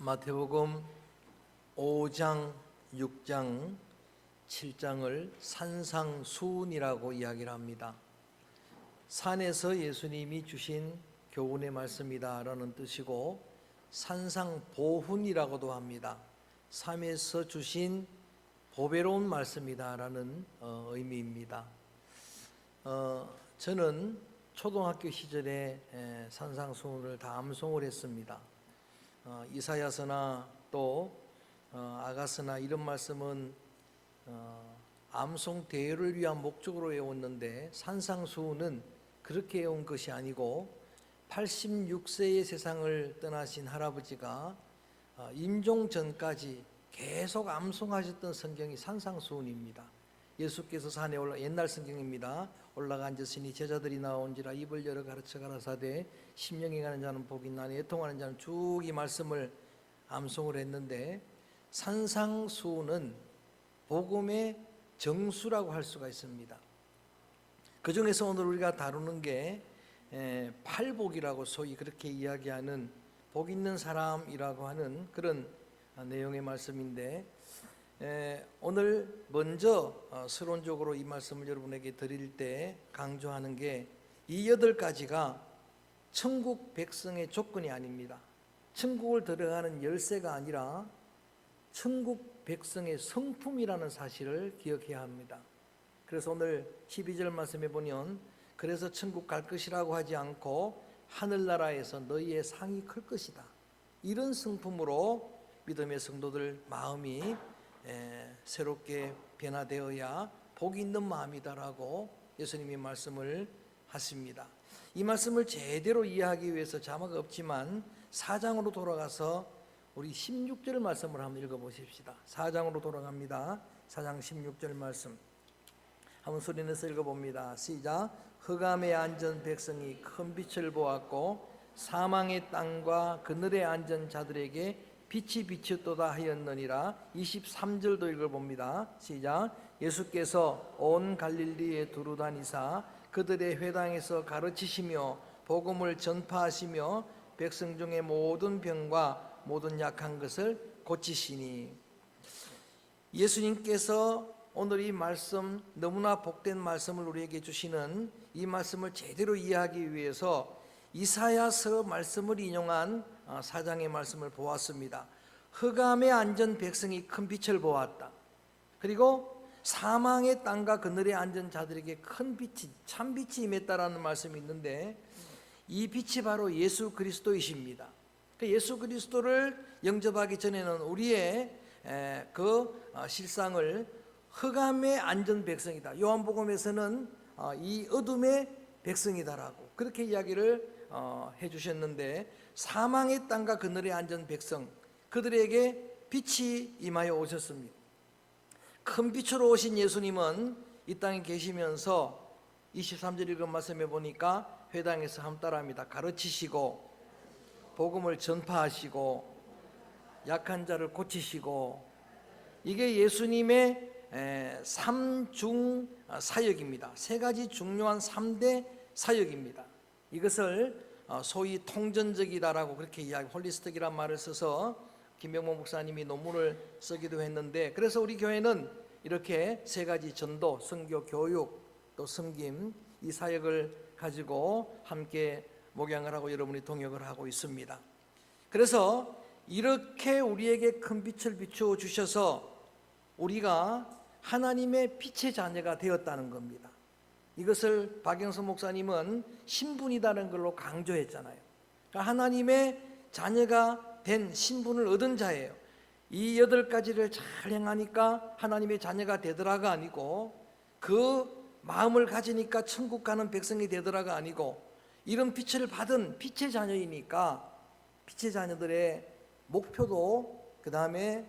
마태복음 5장, 6장, 7장을 산상수훈이라고 이야기를 합니다. 산에서 예수님이 주신 교훈의 말씀이다라는 뜻이고 산상보훈이라고도 합니다. 삶에서 주신 보배로운 말씀이다라는 어, 의미입니다. 어, 저는 초등학교 시절에 에, 산상수훈을 다 암송을 했습니다. 어, 이사야서나 또 어, 아가서나 이런 말씀은 어, 암송 대회를 위한 목적으로 외웠는데 산상수훈은 그렇게 외운 것이 아니고 86세의 세상을 떠나신 할아버지가 어, 임종 전까지 계속 암송하셨던 성경이 산상수훈입니다. 예수께서 산에 올라 옛날 성경입니다. 올라가 앉으시니 제자들이 나온지라 입을 열어 가르쳐 가라사대 심령이 가는 자는 복이 나니 애통하는 자는 쭉 이 말씀을 암송을 했는데 산상수훈은 복음의 정수라고 할 수가 있습니다. 그 중에서 오늘 우리가 다루는 게 에, 팔복이라고 소위 그렇게 이야기하는 복 있는 사람이라고 하는 그런 어, 내용의 말씀인데 에, 오늘 먼저 어, 서론적으로 이 말씀을 여러분에게 드릴 때 강조하는 게 이 여덟 가지가 천국 백성의 조건이 아닙니다. 천국을 들어가는 열쇠가 아니라 천국 백성의 성품이라는 사실을 기억해야 합니다. 그래서 오늘 12절 말씀에 보면 그래서 천국 갈 것이라고 하지 않고 하늘나라에서 너희의 상이 클 것이다. 이런 성품으로 믿음의 성도들 마음이 에, 새롭게 변화되어야 복이 있는 마음이다라고 예수님이 말씀을 하십니다. 이 말씀을 제대로 이해하기 위해서 자막 없지만 4장으로 돌아가서 우리 16절 말씀을 한번 읽어 보십시다. 4장으로 돌아갑니다. 4장 16절 말씀. 한번 소리 내서 읽어 봅니다. 시작. 흑암에 앉은 백성이 큰 빛을 보았고 사망의 땅과 그늘에 앉은 자들에게 빛이 비쳤도다 하였느니라. 23절도 읽어봅니다. 시작. 예수께서 온 갈릴리에 두루 다니사 그들의 회당에서 가르치시며 복음을 전파하시며 백성 중의 모든 병과 모든 약한 것을 고치시니. 예수님께서 오늘 이 말씀 너무나 복된 말씀을 우리에게 주시는 이 말씀을 제대로 이해하기 위해서 이사야서 말씀을 인용한 어, 사장의 말씀을 보았습니다. 흑암에 앉은 백성이 큰 빛을 보았다. 그리고 사망의 땅과 그늘에 앉은 자들에게 큰 빛이 참 빛이 임했다라는 말씀이 있는데 이 빛이 바로 예수 그리스도이십니다. 그 예수 그리스도를 영접하기 전에는 우리의 에, 그 어, 실상을 흑암에 앉은 백성이다. 요한복음에서는 어, 이 어둠의 백성이다라고 그렇게 이야기를 어, 해주셨는데 사망의 땅과 그늘에 앉은 백성 그들에게 빛이 임하여 오셨습니다. 큰 빛으로 오신 예수님은 이 땅에 계시면서 23절 읽은 말씀에 보니까 회당에서 함 따라합니다. 가르치시고 복음을 전파하시고 약한 자를 고치시고 이게 예수님의 에, 삼중 사역입니다. 세 가지 중요한 3대 사역입니다. 이것을 어, 소위 통전적이다라고 그렇게 이야기 홀리스틱이란 말을 써서 김병모 목사님이 논문을 쓰기도 했는데 그래서 우리 교회는 이렇게 세 가지 전도, 선교, 교육, 또 섬김 이 사역을 가지고 함께 목양을 하고 여러분이 동역을 하고 있습니다. 그래서 이렇게 우리에게 큰 빛을 비추어 주셔서 우리가 하나님의 빛의 자녀가 되었다는 겁니다. 이것을 박영선 목사님은 신분이다는 걸로 강조했잖아요. 그러니까 하나님의 자녀가 된 신분을 얻은 자예요. 이 여덟 가지를 잘 행하니까 하나님의 자녀가 되더라가 아니고 그 마음을 가지니까 천국 가는 백성이 되더라가 아니고 이런 빛을 받은 빛의 자녀이니까 빛의 자녀들의 목표도 그 다음에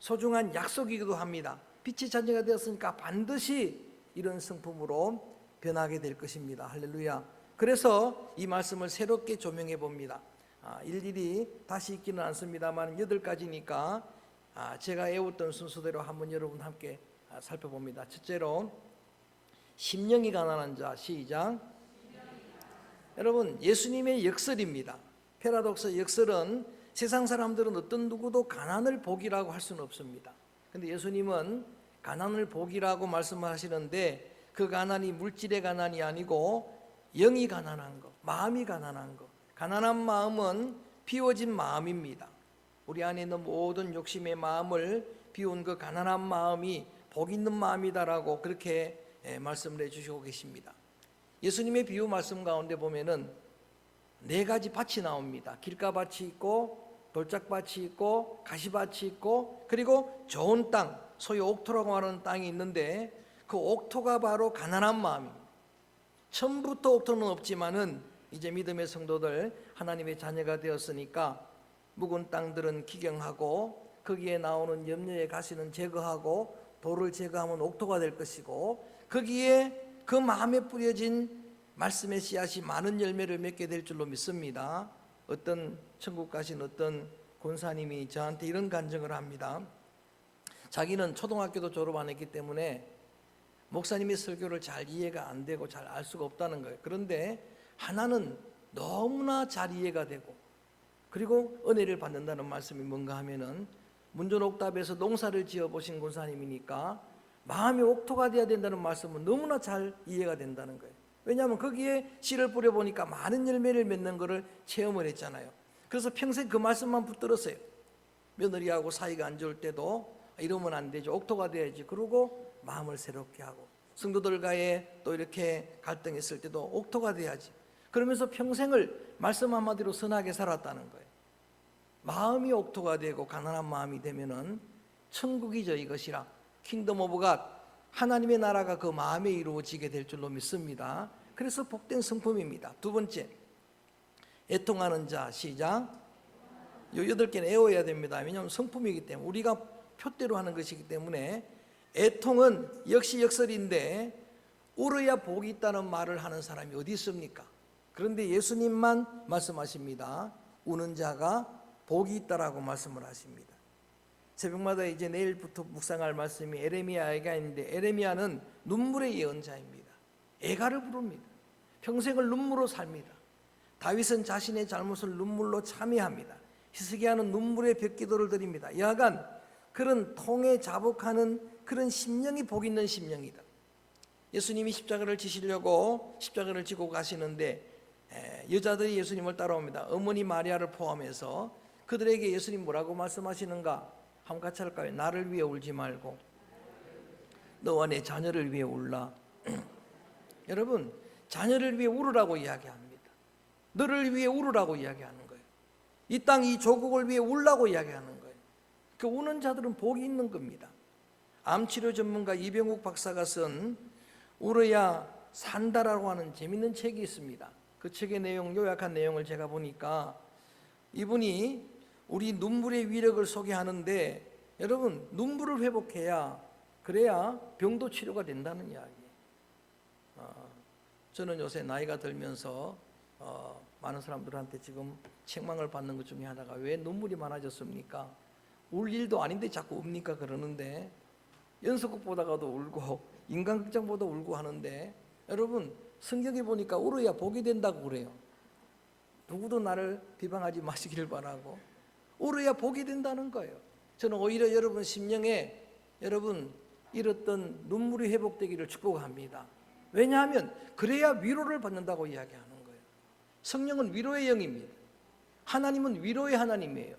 소중한 약속이기도 합니다. 빛의 자녀가 되었으니까 반드시 이런 성품으로 변하게 될 것입니다. 할렐루야. 그래서 이 말씀을 새롭게 조명해 봅니다. 아, 일일이 다시 읽기는 않습니다만 여덟 가지니까 아, 제가 외웠던 순서대로 한번 여러분 함께 아, 살펴봅니다. 첫째로 심령이 가난한 자 시작. 여러분 예수님의 역설입니다. 페라독스 역설은 세상 사람들은 어떤 누구도 가난을 복이라고 할 수는 없습니다. 근데 예수님은 가난을 복이라고 말씀하시는데 그 가난이 물질의 가난이 아니고 영이 가난한 거, 마음이 가난한 거. 가난한 마음은 비워진 마음입니다. 우리 안에 있는 모든 욕심의 마음을 비운 그 가난한 마음이 복 있는 마음이다라고 그렇게 예, 말씀을 해주시고 계십니다. 예수님의 비유 말씀 가운데 보면은 네 가지 밭이 나옵니다. 길가밭이 있고 돌짝밭이 있고 가시밭이 있고 그리고 좋은 땅, 소위 옥토라고 하는 땅이 있는데 그 옥토가 바로 가난한 마음입니다. 처음부터 옥토는 없지만은 이제 믿음의 성도들 하나님의 자녀가 되었으니까 묵은 땅들은 기경하고 거기에 나오는 염려의 가시는 제거하고 돌을 제거하면 옥토가 될 것이고 거기에 그 마음에 뿌려진 말씀의 씨앗이 많은 열매를 맺게 될 줄로 믿습니다. 어떤 천국 가신 어떤 권사님이 저한테 이런 간증을 합니다. 자기는 초등학교도 졸업 안 했기 때문에 목사님의 설교를 잘 이해가 안 되고 잘 알 수가 없다는 거예요. 그런데 하나는 너무나 잘 이해가 되고 그리고 은혜를 받는다는 말씀이 뭔가 하면은 문전 옥답에서 농사를 지어 보신 권사님이니까 마음이 옥토가 돼야 된다는 말씀은 너무나 잘 이해가 된다는 거예요. 왜냐하면 거기에 씨를 뿌려 보니까 많은 열매를 맺는 것을 체험을 했잖아요. 그래서 평생 그 말씀만 붙들었어요. 며느리하고 사이가 안 좋을 때도 이러면 안 되죠. 옥토가 돼야지. 그러고 마음을 새롭게 하고 성도들과의 또 이렇게 갈등이 있을 때도 옥토가 돼야지. 그러면서 평생을 말씀 한마디로 선하게 살았다는 거예요. 마음이 옥토가 되고 가난한 마음이 되면은 천국이죠 이것이라 킹덤 오브 갓 하나님의 나라가 그 마음에 이루어지게 될 줄로 믿습니다. 그래서 복된 성품입니다. 두 번째 애통하는 자 시작 요 여덟 개는 애워야 됩니다. 왜냐하면 성품이기 때문에 우리가 표대로 하는 것이기 때문에 애통은 역시 역설인데 울어야 복이 있다는 말을 하는 사람이 어디 있습니까? 그런데 예수님만 말씀하십니다. 우는 자가 복이 있다라고 말씀을 하십니다. 새벽마다 이제 내일부터 묵상할 말씀이 에레미야에가 있는데 에레미야는 눈물의 예언자입니다. 애가를 부릅니다. 평생을 눈물로 삽니다. 다윗은 자신의 잘못을 눈물로 참여합니다. 히스기야는 눈물의 벽기도를 드립니다. 여하간 그런 통에 자복하는 그런 심령이 복 있는 심령이다. 예수님이 십자가를 지시려고 십자가를 지고 가시는데 에, 여자들이 예수님을 따라옵니다. 어머니 마리아를 포함해서 그들에게 예수님 뭐라고 말씀하시는가? 한번 같이 할까요? 나를 위해 울지 말고 너와 내 자녀를 위해 울라. 여러분 자녀를 위해 울으라고 이야기합니다. 너를 위해 울으라고 이야기하는 거예요. 이 땅 이 조국을 위해 울라고 이야기하는 거예요. 그 우는 자들은 복이 있는 겁니다. 암치료 전문가 이병욱 박사가 쓴 울어야 산다라고 하는 재밌는 책이 있습니다. 그 책의 내용 요약한 내용을 제가 보니까 이분이 우리 눈물의 위력을 소개하는데 여러분 눈물을 회복해야 그래야 병도 치료가 된다는 이야기. 어, 저는 요새 나이가 들면서 어, 많은 사람들한테 지금 책망을 받는 것 중에 하나가 왜 눈물이 많아졌습니까? 울 일도 아닌데 자꾸 웁니까 그러는데 연속극 보다가도 울고 인간극장 보다 울고 하는데 여러분 성경에 보니까 울어야 복이 된다고 그래요. 누구도 나를 비방하지 마시기를 바라고 울어야 복이 된다는 거예요. 저는 오히려 여러분 심령에 여러분 잃었던 눈물이 회복되기를 축복합니다. 왜냐하면 그래야 위로를 받는다고 이야기하는 거예요. 성령은 위로의 영입니다. 하나님은 위로의 하나님이에요.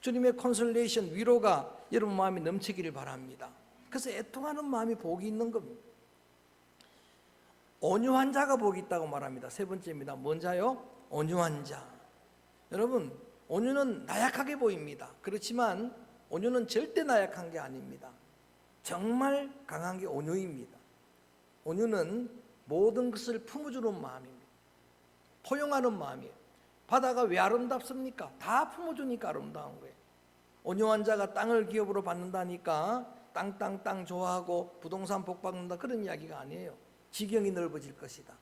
주님의 컨설레이션 위로가 여러분 마음에 넘치기를 바랍니다. 그래서 애통하는 마음이 복이 있는 겁니다. 온유한 자가 복이 있다고 말합니다. 세 번째입니다. 뭔 자요? 온유한 자. 여러분, 온유는 나약하게 보입니다. 그렇지만 온유는 절대 나약한 게 아닙니다. 정말 강한 게 온유입니다. 온유는 모든 것을 품어주는 마음입니다. 포용하는 마음이에요. 바다가 왜 아름답습니까? 다 품어주니까 아름다운 거예요. 온유한 자가 땅을 기업으로 받는다니까 땅, 땅, 땅 좋아하고 부동산 복받는다 그런 이야기가 아니에요. 지경이 넓어질 것이다.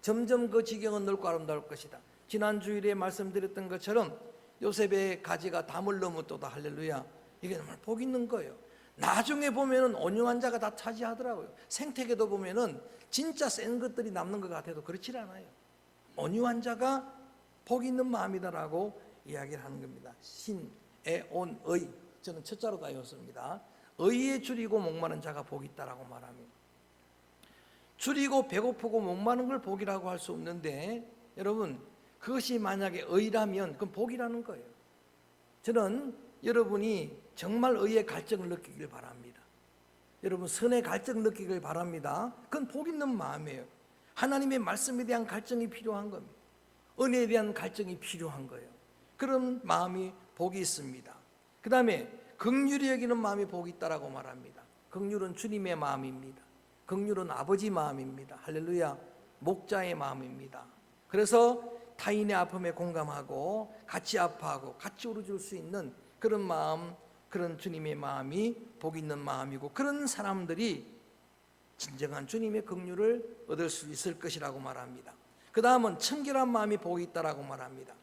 점점 그 지경은 넓고 아름다울 것이다. 지난 주일에 말씀드렸던 것처럼 요셉의 가지가 담을 넘었도다 할렐루야. 이게 정말 복 있는 거예요. 나중에 보면은 온유한 자가 다 차지하더라고요. 생태계도 보면은 진짜 센 것들이 남는 것 같아도 그렇지 않아요. 온유한 자가 복 있는 마음이다라고 이야기를 하는 겁니다. 신에 온 의. 저는 첫자로 다 외웠습니다. 의에 줄이고 목마른 자가 복이 있다라고 말합니다. 줄이고 배고프고 목마른 걸 복이라고 할 수 없는데 여러분 그것이 만약에 의라면 그건 복이라는 거예요. 저는 여러분이 정말 의의 갈증을 느끼길 바랍니다. 여러분 선의 갈증 느끼길 바랍니다. 그건 복 있는 마음이에요. 하나님의 말씀에 대한 갈증이 필요한 겁니다. 은혜에 대한 갈증이 필요한 거예요. 그런 마음이 복이 있습니다. 그 다음에 극률이 여기는 마음이 복이 있다라고 말합니다. 극률은 주님의 마음입니다. 극률은 아버지 마음입니다. 할렐루야. 목자의 마음입니다. 그래서 타인의 아픔에 공감하고 같이 아파하고 같이 울어줄 수 있는 그런 마음, 그런 주님의 마음이 복 있는 마음이고 그런 사람들이 진정한 주님의 긍휼을 얻을 수 있을 것이라고 말합니다. 그 다음은 청결한 마음이 복이 있다라고 말합니다.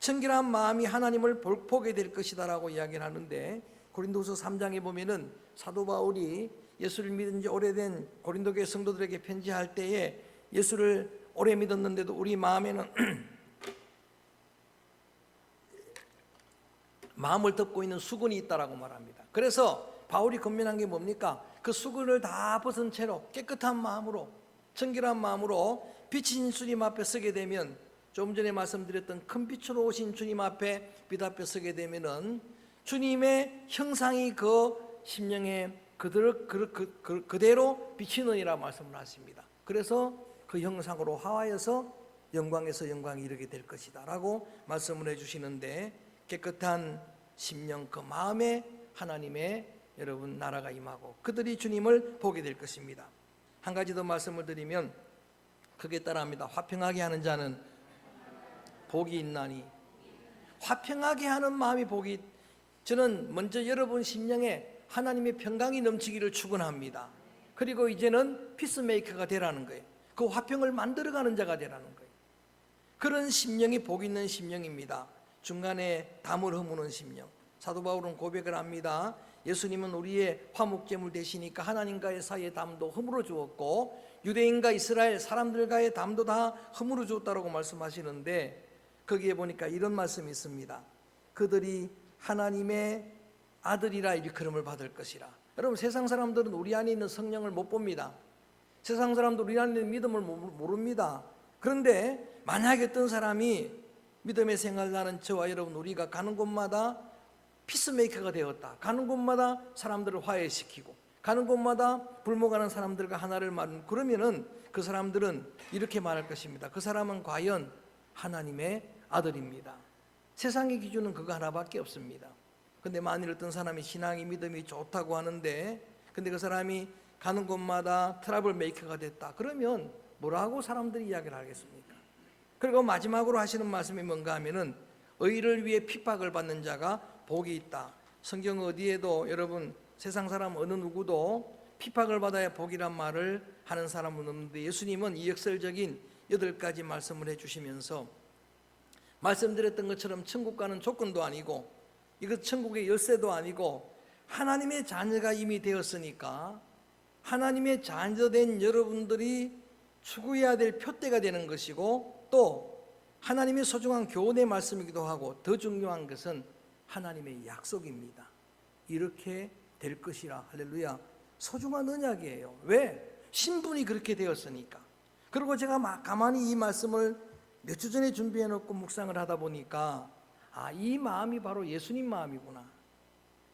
청결한 마음이 하나님을 볼- 보게 될 것이다라고 이야기를 하는데 고린도서 3장에 보면은 사도 바울이 예수를 믿은 지 오래된 고린도 교회 성도들에게 편지할 때에 예수를 오래 믿었는데도 우리 마음에는 마음을 덮고 있는 수건이 있다라고 말합니다. 그래서 바울이 건면한 게 뭡니까? 그 수건을 다 벗은 채로 깨끗한 마음으로 청결한 마음으로 빛인 주님 앞에 서게 되면 좀 전에 말씀드렸던 큰 빛으로 오신 주님 앞에 빛 앞에 서게 되면은 주님의 형상이 그 심령에 그대로 그, 그, 그, 그대로 비치느니라 말씀을 하십니다. 그래서 그 형상으로 화하여서 영광에서 영광이 이르게 될 것이다라고 말씀을 해주시는데 깨끗한 심령 그 마음에 하나님의 여러분 나라가 임하고 그들이 주님을 보게 될 것입니다. 한 가지 더 말씀을 드리면 그게 따라합니다. 화평하게 하는 자는 복이 있나니 화평하게 하는 마음이 복이 저는 먼저 여러분 심령에 하나님의 평강이 넘치기를 축원합니다. 그리고 이제는 피스메이커가 되라는 거예요. 그 화평을 만들어가는 자가 되라는 거예요. 그런 심령이 복 있는 심령입니다. 중간에 담을 허무는 심령. 사도 바울은 고백을 합니다. 예수님은 우리의 화목제물 되시니까 하나님과의 사이의 담도 허물어 주었고 유대인과 이스라엘 사람들과의 담도 다 허물어 주었다고 말씀하시는데 거기에 보니까 이런 말씀이 있습니다. 그들이 하나님의 아들이라 일컬음을 받을 것이라. 여러분 세상 사람들은 우리 안에 있는 성령을 못 봅니다. 세상 사람들 우리 안에 있는 믿음을 모- 모릅니다. 그런데 만약에 어떤 사람이 믿음의 생활 나는 저와 여러분 우리가 가는 곳마다 피스메이커가 되었다. 가는 곳마다 사람들을 화해시키고 가는 곳마다 불모가는 사람들과 하나를 말 그러면은 그 사람들은 이렇게 말할 것입니다. 그 사람은 과연 하나님의 아들입니다. 세상의 기준은 그거 하나밖에 없습니다. 근데 만일 어떤 사람이 신앙이 믿음이 좋다고 하는데 근데 그 사람이 가는 곳마다 트러블 메이커가 됐다. 그러면 뭐라고 사람들이 이야기를 하겠습니까? 그리고 마지막으로 하시는 말씀이 뭔가 하면은 의를 위해 핍박을 받는 자가 복이 있다. 성경 어디에도 여러분 세상 사람 어느 누구도 핍박을 받아야 복이란 말을 하는 사람은 없는데 예수님은 이 역설적인 여덟 가지 말씀을 해주시면서 말씀드렸던 것처럼 천국과는 조건도 아니고 이것 천국의 열쇠도 아니고 하나님의 자녀가 이미 되었으니까 하나님의 자녀된 여러분들이 추구해야 될 표대가 되는 것이고 또 하나님의 소중한 교훈의 말씀이기도 하고 더 중요한 것은 하나님의 약속입니다. 이렇게 될 것이라 할렐루야 소중한 언약이에요. 왜? 신분이 그렇게 되었으니까. 그리고 제가 막 가만히 이 말씀을 몇 주 전에 준비해 놓고 묵상을 하다 보니까 아, 이 마음이 바로 예수님 마음이구나.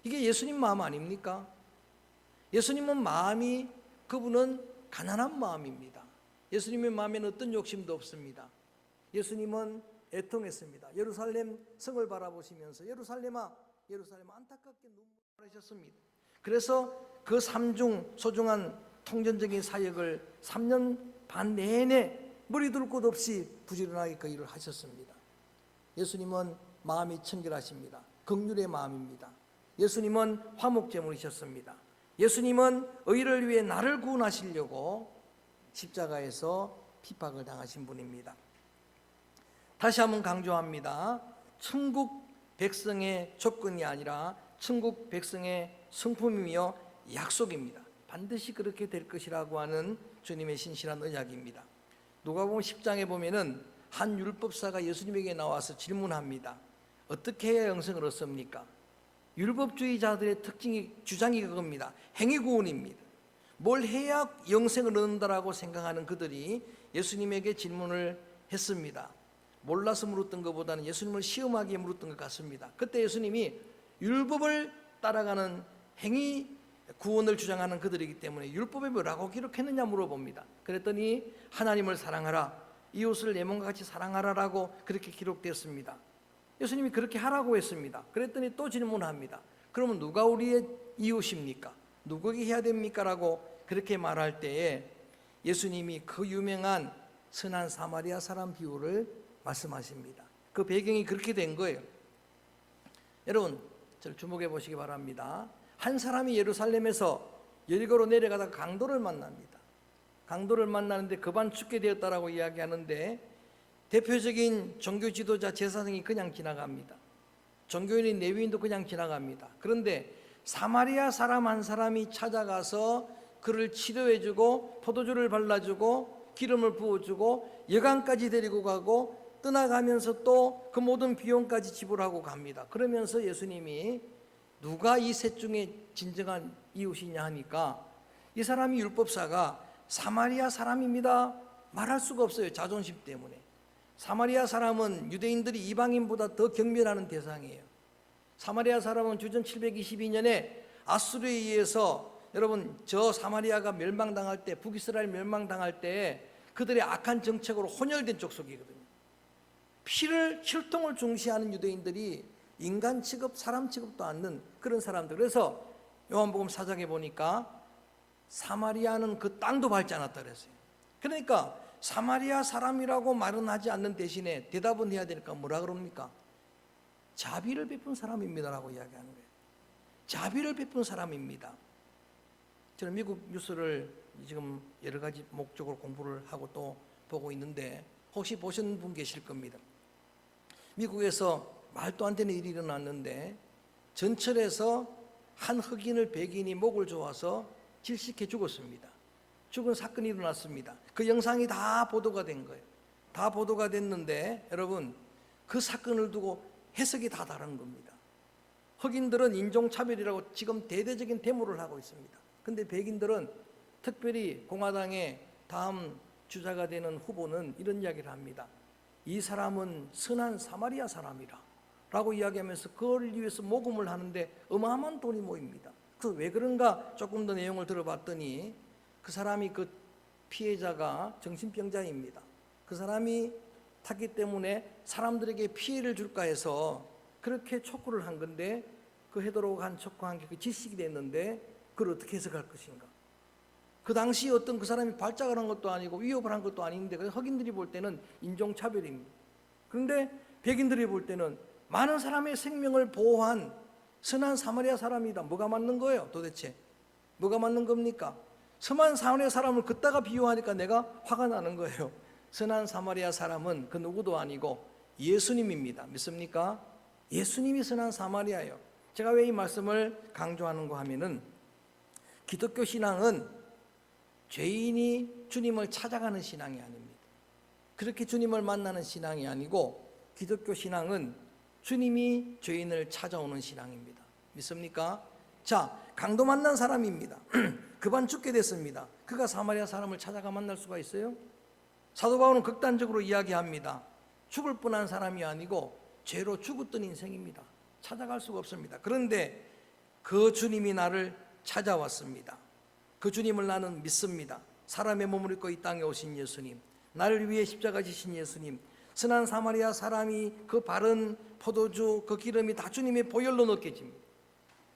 이게 예수님 마음 아닙니까? 예수님은 마음이 그분은 가난한 마음입니다. 예수님의 마음에는 어떤 욕심도 없습니다. 예수님은 애통했습니다. 예루살렘 성을 바라보시면서 예루살렘아 예루살렘 안타깝게 눈물을 하셨습니다. 그래서 그 삼중 소중한 통전적인 사역을 3년 반 내내 머리 둘 곳 없이 부지런하게 그 일을 하셨습니다. 예수님은 마음이 청결하십니다. 극률의 마음입니다. 예수님은 화목제물이셨습니다. 예수님은 의를 위해 나를 구원하시려고 십자가에서 핍박을 당하신 분입니다. 다시 한번 강조합니다. 천국 백성의 조건이 아니라 천국 백성의 성품이며 약속입니다. 반드시 그렇게 될 것이라고 하는 주님의 신실한 언약입니다. 누가복음 10장에 보면은 한 율법사가 예수님에게 나와서 질문합니다. 어떻게 해야 영생을 얻습니까? 율법주의자들의 특징이 주장이 그겁니다. 행위 구원입니다. 뭘 해야 영생을 얻는다라고 생각하는 그들이 예수님에게 질문을 했습니다. 몰라서 물었던 것보다는 예수님을 시험하기에 물었던 것 같습니다. 그때 예수님이 율법을 따라가는 행위 구원을 주장하는 그들이기 때문에 율법에 뭐라고 기록했느냐 물어봅니다. 그랬더니 하나님을 사랑하라 이웃을 내 몸과 같이 사랑하라라고 그렇게 기록되었습니다. 예수님이 그렇게 하라고 했습니다. 그랬더니 또 질문합니다. 그러면 누가 우리의 이웃입니까? 누구에게 해야 됩니까? 라고 그렇게 말할 때에 예수님이 그 유명한 선한 사마리아 사람 비유를 말씀하십니다. 그 배경이 그렇게 된 거예요. 여러분, 저를 주목해 보시기 바랍니다. 한 사람이 예루살렘에서 여리고로 내려가다가 강도를 만납니다. 강도를 만나는데 그반 죽게 되었다라고 이야기하는데 대표적인 종교 지도자 제사장이 그냥 지나갑니다. 종교인인 레위인도 그냥 지나갑니다. 그런데 사마리아 사람 한 사람이 찾아가서 그를 치료해주고 포도주를 발라주고 기름을 부어주고 여관까지 데리고 가고 떠나가면서 또 그 모든 비용까지 지불하고 갑니다. 그러면서 예수님이 누가 이 셋 중에 진정한 이웃이냐 하니까 이 사람이 율법사가 사마리아 사람입니다. 말할 수가 없어요. 자존심 때문에. 사마리아 사람은 유대인들이 이방인보다 더 경멸하는 대상이에요. 사마리아 사람은 주전 722년에 아수르에 의해서 여러분 저 사마리아가 멸망당할 때 북이스라엘 멸망당할 때 그들의 악한 정책으로 혼혈된 족속이거든요. 피를 혈통을 중시하는 유대인들이 인간 취급, 사람 취급도 않는 그런 사람들. 그래서 요한복음 사장에 보니까 사마리아는 그 땅도 밟지 않았다 그랬어요. 그러니까 사마리아 사람이라고 말은 하지 않는 대신에 대답은 해야 되니까 뭐라 그럽니까? 자비를 베푼 사람입니다라고 이야기하는 거예요. 자비를 베푼 사람입니다. 저는 미국 뉴스를 지금 여러 가지 목적으로 공부를 하고 또 보고 있는데 혹시 보신 분 계실 겁니다. 미국에서 말도 안 되는 일이 일어났는데 전철에서 한 흑인을 백인이 목을 조아서 질식해 죽었습니다. 죽은 사건이 일어났습니다. 그 영상이 다 보도가 된 거예요. 다 보도가 됐는데 여러분 그 사건을 두고 해석이 다 다른 겁니다. 흑인들은 인종차별이라고 지금 대대적인 데모를 하고 있습니다. 근데 백인들은 특별히 공화당의 다음 주자가 되는 후보는 이런 이야기를 합니다. 이 사람은 선한 사마리아 사람이라 라고 이야기하면서 그걸 위해서 모금을 하는데 어마어마한 돈이 모입니다. 그 왜 그런가 조금 더 내용을 들어봤더니 그 사람이 그 피해자가 정신병자입니다. 그 사람이 탔기 때문에 사람들에게 피해를 줄까 해서 그렇게 촉구를 한 건데 그 해도록 한 촉구한 게그 질식이 됐는데 그걸 어떻게 해석할 것인가? 그 당시 어떤 그 사람이 발작을 한 것도 아니고 위협을 한 것도 아닌데 그 흑인들이 볼 때는 인종차별입니다. 그런데 백인들이 볼 때는 많은 사람의 생명을 보호한 선한 사마리아 사람이다. 뭐가 맞는 거예요 도대체? 뭐가 맞는 겁니까? 선한 사마리아 사람을 긋다가 비유하니까 내가 화가 나는 거예요. 선한 사마리아 사람은 그 누구도 아니고 예수님입니다. 믿습니까? 예수님이 선한 사마리아예요. 제가 왜 이 말씀을 강조하는가 하면은 기독교 신앙은 죄인이 주님을 찾아가는 신앙이 아닙니다. 그렇게 주님을 만나는 신앙이 아니고 기독교 신앙은 주님이 죄인을 찾아오는 신앙입니다. 믿습니까? 자, 강도 만난 사람입니다. 그반 죽게 됐습니다. 그가 사마리아 사람을 찾아가 만날 수가 있어요? 사도 바울은 극단적으로 이야기합니다. 죽을 뻔한 사람이 아니고 죄로 죽었던 인생입니다. 찾아갈 수가 없습니다. 그런데 그 주님이 나를 찾아왔습니다. 그 주님을 나는 믿습니다. 사람의 몸을 입고 이 땅에 오신 예수님, 나를 위해 십자가 지신 예수님, 선한 사마리아 사람이 그 바른 포도주, 그 기름이 다 주님의 보혈로 느껴집니다.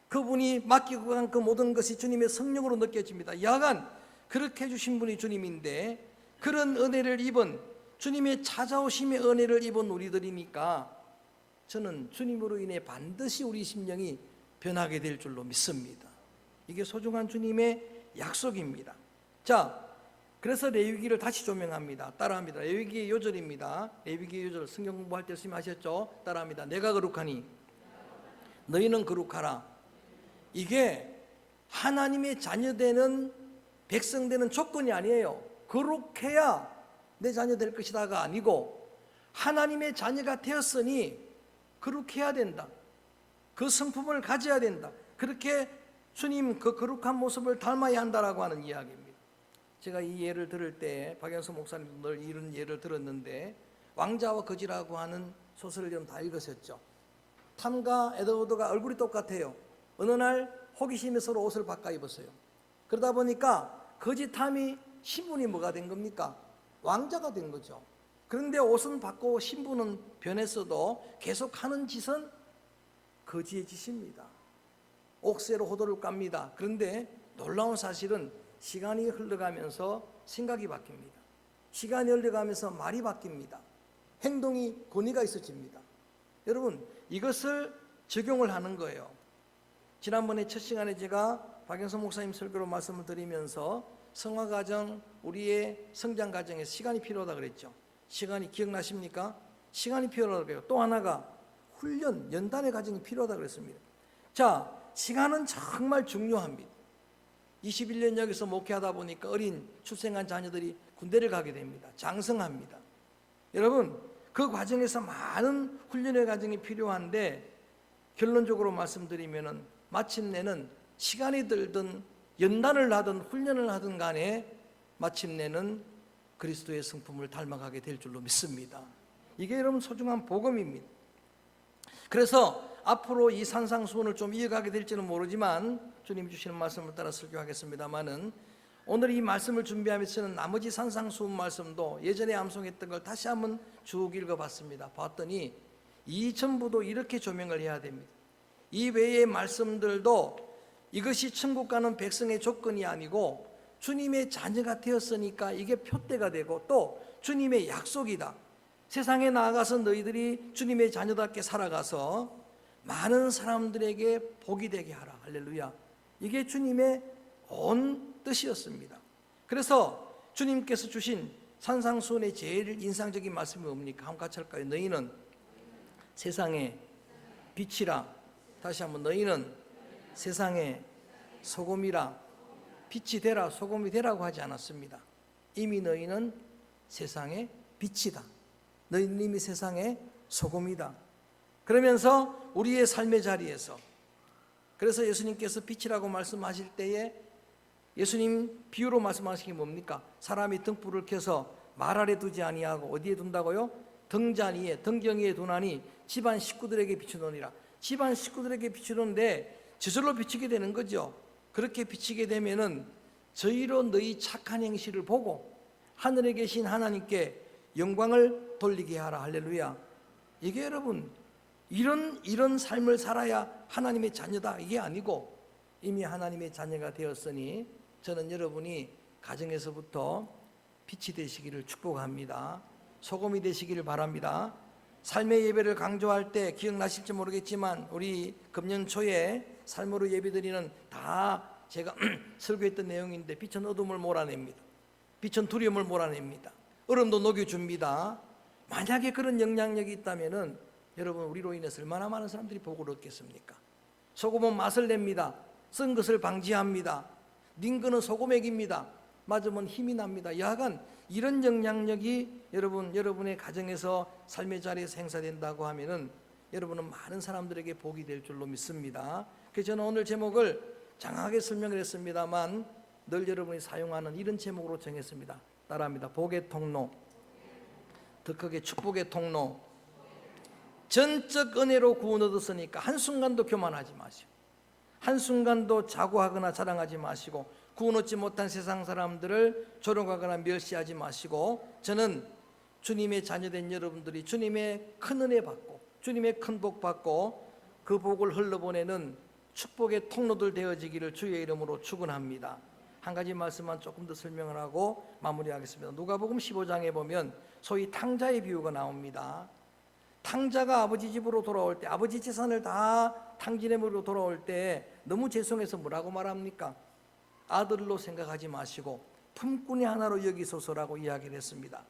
그분이 맡기고 간 그 모든 것이 주님의 성령으로 느껴집니다. 야간 그렇게 해주신 분이 주님인데 그런 은혜를 입은 주님의 찾아오심의 은혜를 입은 우리들이니까 저는 주님으로 인해 반드시 우리 심령이 변하게 될 줄로 믿습니다. 이게 소중한 주님의 약속입니다. 자, 그래서 레위기를 다시 조명합니다. 따라합니다. 레위기의 요절입니다. 레위기의 요절 성경 공부할 때 쓰면 하셨죠? 따라합니다. 내가 거룩하니 너희는 거룩하라. 이게 하나님의 자녀되는 백성 되는 조건이 아니에요. 거룩해야 내 자녀 될 것이다가 아니고 하나님의 자녀가 되었으니 그렇게 해야 된다. 그 성품을 가져야 된다. 그렇게 주님 그 거룩한 모습을 닮아야 한다라고 하는 이야기입니다. 제가 이 예를 들을 때 박영수 목사님도 늘 이런 예를 들었는데 왕자와 거지라고 하는 소설을 좀 다 읽으셨죠. 탐과 에드워드가 얼굴이 똑같아요. 어느 날 호기심에 서로 옷을 바꿔 입었어요. 그러다 보니까 거지 탐이 신분이 뭐가 된 겁니까? 왕자가 된 거죠. 그런데 옷은 바꾸고 신분은 변했어도 계속 하는 짓은 거지의 짓입니다. 옥새로 호도를 깝니다. 그런데 놀라운 사실은 시간이 흘러가면서 생각이 바뀝니다. 시간이 흘러가면서 말이 바뀝니다. 행동이 권위가 있어집니다. 여러분, 이것을 적용을 하는 거예요. 지난번에 첫 시간에 제가 박영선 목사님 설교로 말씀을 드리면서 성화 과정, 우리의 성장 과정에 시간이 필요하다 그랬죠. 시간이 기억나십니까? 시간이 필요하다고 그래요. 또 하나가 훈련, 연단의 과정이 필요하다 그랬습니다. 자, 시간은 정말 중요합니다. 21년 여기서 목회하다 보니까 어린 출생한 자녀들이 군대를 가게 됩니다. 장성합니다. 여러분, 그 과정에서 많은 훈련의 과정이 필요한데 결론적으로 말씀드리면은 마침내는 시간이 들든 연단을 하든 훈련을 하든 간에 마침내는 그리스도의 성품을 닮아가게 될 줄로 믿습니다. 이게 여러분 소중한 복음입니다. 그래서 앞으로 이 산상수훈을 좀 이어가게 될지는 모르지만 주님 주시는 말씀을 따라 설교하겠습니다만은 오늘 이 말씀을 준비하면서는 나머지 산상수훈 말씀도 예전에 암송했던 걸 다시 한번 쭉 읽어봤습니다. 봤더니 이 전부도 이렇게 조명을 해야 됩니다. 이 외의 말씀들도 이것이 천국 가는 백성의 조건이 아니고 주님의 자녀가 되었으니까 이게 표대가 되고 또 주님의 약속이다. 세상에 나아가서 너희들이 주님의 자녀답게 살아가서 많은 사람들에게 복이 되게 하라. 할렐루야. 이게 주님의 온 뜻이었습니다. 그래서 주님께서 주신 산상수훈의 제일 인상적인 말씀이 뭡니까? 한번 같이 할까요? 너희는 세상의 빛이라. 다시 한번 너희는 세상의 소금이라. 빛이 되라, 소금이 되라고 하지 않았습니다. 이미 너희는 세상의 빛이다. 너희는 이미 세상의 소금이다. 그러면서 우리의 삶의 자리에서 그래서 예수님께서 빛이라고 말씀하실 때에 예수님 비유로 말씀하신 게 뭡니까? 사람이 등불을 켜서 말 아래 두지 아니하고 어디에 둔다고요? 등잔 위에 등경 위에 두나니 집안 식구들에게 비추노니라. 집안 식구들에게 비추는데 저절로 비추게 되는 거죠. 그렇게 비추게 되면은 저희로 너희 착한 행실을 보고 하늘에 계신 하나님께 영광을 돌리게 하라 할렐루야. 이게 여러분 이런 이런 삶을 살아야 하나님의 자녀다 이게 아니고 이미 하나님의 자녀가 되었으니 저는 여러분이 가정에서부터 빛이 되시기를 축복합니다. 소금이 되시기를 바랍니다. 삶의 예배를 강조할 때 기억나실지 모르겠지만 우리 금년 초에 삶으로 예배드리는 다 제가 설교했던 내용인데 빛은 어둠을 몰아냅니다. 빛은 두려움을 몰아냅니다. 얼음도 녹여줍니다. 만약에 그런 영향력이 있다면은 여러분 우리로 인해서 얼마나 많은 사람들이 복을 얻겠습니까? 소금은 맛을 냅니다. 쓴 것을 방지합니다. 닌 거는 소금액입니다. 맞으면 힘이 납니다. 야간 이런 영향력이 여러분 여러분의 가정에서 삶의 자리에서 행사된다고 하면은 여러분은 많은 사람들에게 복이 될 줄로 믿습니다. 그래서 저는 오늘 제목을 장하게 설명을 했습니다만 늘 여러분이 사용하는 이런 제목으로 정했습니다. 따라합니다. 복의 통로, 더 크게 축복의 통로. 전적 은혜로 구원 얻었으니까 한순간도 교만하지 마시고 한순간도 자고하거나 자랑하지 마시고 구원 얻지 못한 세상 사람들을 조롱하거나 멸시하지 마시고 저는 주님의 자녀된 여러분들이 주님의 큰 은혜 받고 주님의 큰 복 받고 그 복을 흘러보내는 축복의 통로들 되어지기를 주의 이름으로 축원합니다. 한 가지 말씀만 조금 더 설명을 하고 마무리하겠습니다. 누가복음 15장에 보면 소위 탕자의 비유가 나옵니다. 탕자가 아버지 집으로 돌아올 때 아버지 재산을 다 탕진해물로 돌아올 때 너무 죄송해서 뭐라고 말합니까? 아들로 생각하지 마시고 품꾼이 하나로 여기소서라고 이야기를 했습니다.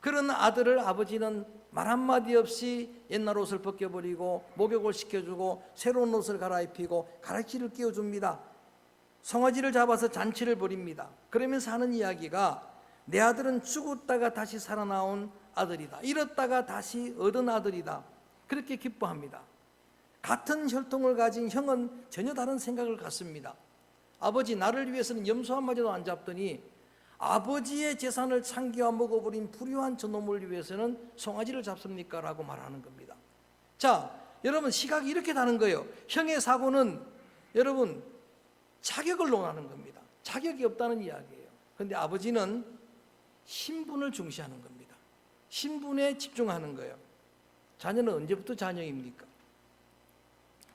그런 아들을 아버지는 말 한마디 없이 옛날 옷을 벗겨버리고 목욕을 시켜주고 새로운 옷을 갈아입히고 가락지를 끼워줍니다. 송아지를 잡아서 잔치를 벌입니다. 그러면서 하는 이야기가 내 아들은 죽었다가 다시 살아나온 아들이다. 잃었다가 다시 얻은 아들이다. 그렇게 기뻐합니다. 같은 혈통을 가진 형은 전혀 다른 생각을 갖습니다. 아버지 나를 위해서는 염소 한 마리도 안 잡더니 아버지의 재산을 창기와 먹어버린 불효한 저놈을 위해서는 송아지를 잡습니까? 라고 말하는 겁니다. 자, 여러분 시각이 이렇게 다른 거예요. 형의 사고는 여러분 자격을 논하는 겁니다. 자격이 없다는 이야기예요. 그런데 아버지는 신분을 중시하는 겁니다. 신분에 집중하는 거예요. 자녀는 언제부터 자녀입니까?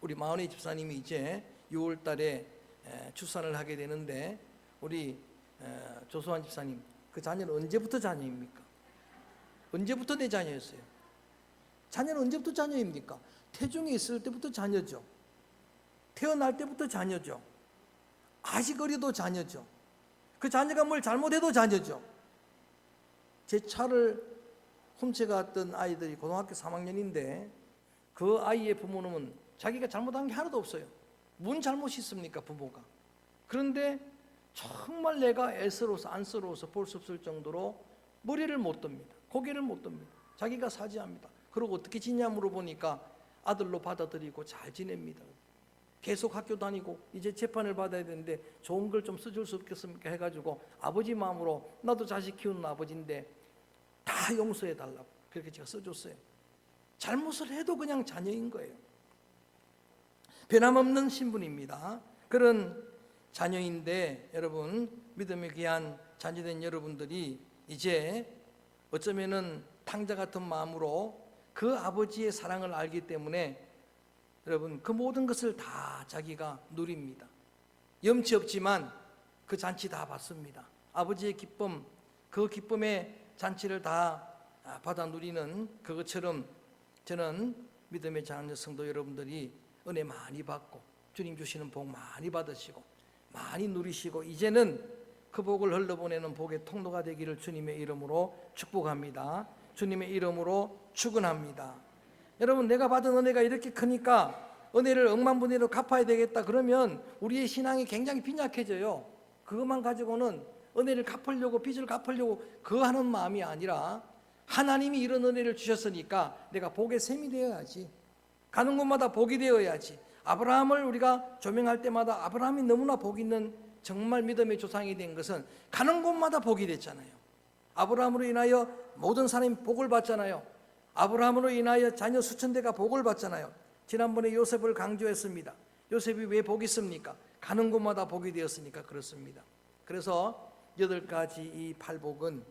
우리 마흔의 집사님이 이제 6월 달에 에, 출산을 하게 되는데 우리 에, 조소환 집사님 그 자녀는 언제부터 자녀입니까? 언제부터 내 자녀였어요? 자녀는 언제부터 자녀입니까? 태중에 있을 때부터 자녀죠. 태어날 때부터 자녀죠. 아직 어려도 자녀죠. 그 자녀가 뭘 잘못해도 자녀죠. 제 차를 훔쳐갔던 아이들이 고등학교 3학년인데 그 아이의 부모님은 자기가 잘못한 게 하나도 없어요. 뭔 잘못이 있습니까, 부모가? 그런데 정말 내가 애스러워서 안쓰러워서 볼 수 없을 정도로 머리를 못 듭니다. 고개를 못 듭니다. 자기가 사죄합니다. 그리고 어떻게 지냐 물어보니까 아들로 받아들이고 잘 지냅니다. 계속 학교 다니고 이제 재판을 받아야 되는데 좋은 걸 좀 써줄 수 없겠습니까 해가지고 아버지 마음으로 나도 자식 키우는 아버지인데 다 용서해 달라고 그렇게 제가 써줬어요. 잘못을 해도 그냥 자녀인 거예요. 변함없는 신분입니다. 그런 자녀인데 여러분 믿음의 귀한 자녀된 여러분들이 이제 어쩌면은 탕자 같은 마음으로 그 아버지의 사랑을 알기 때문에 여러분 그 모든 것을 다 자기가 누립니다. 염치 없지만 그 잔치 다 받습니다. 아버지의 기쁨 그 기쁨의 잔치를 다 받아 누리는 그것처럼 저는 믿음의 자녀 성도 여러분들이 은혜 많이 받고 주님 주시는 복 많이 받으시고 많이 누리시고 이제는 그 복을 흘러보내는 복의 통로가 되기를 주님의 이름으로 축복합니다. 주님의 이름으로 축원합니다. 여러분 내가 받은 은혜가 이렇게 크니까 은혜를 억만분위로 갚아야 되겠다 그러면 우리의 신앙이 굉장히 빈약해져요. 그것만 가지고는 은혜를 갚으려고 빚을 갚으려고 그 하는 마음이 아니라 하나님이 이런 은혜를 주셨으니까 내가 복의 셈이 되어야지. 가는 곳마다 복이 되어야지. 아브라함을 우리가 조명할 때마다 아브라함이 너무나 복 있는 정말 믿음의 조상이 된 것은 가는 곳마다 복이 됐잖아요. 아브라함으로 인하여 모든 사람이 복을 받잖아요. 아브라함으로 인하여 자녀 수천 대가 복을 받잖아요. 지난번에 요셉을 강조했습니다. 요셉이 왜 복이 있습니까? 가는 곳마다 복이 되었으니까 그렇습니다. 그래서 여덟 가지 이 팔복은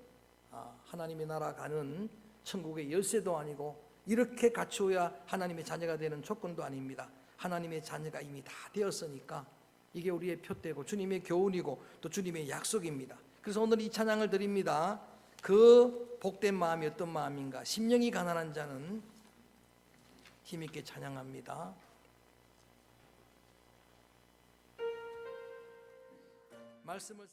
아, 하나님의 나라 가는 천국의 열쇠도 아니고 이렇게 갖추어야 하나님의 자녀가 되는 조건도 아닙니다. 하나님의 자녀가 이미 다 되었으니까 이게 우리의 표대고 주님의 교훈이고 또 주님의 약속입니다. 그래서 오늘 이 찬양을 드립니다. 그 복된 마음이 어떤 마음인가? 심령이 가난한 자는 힘있게 찬양합니다. 말씀을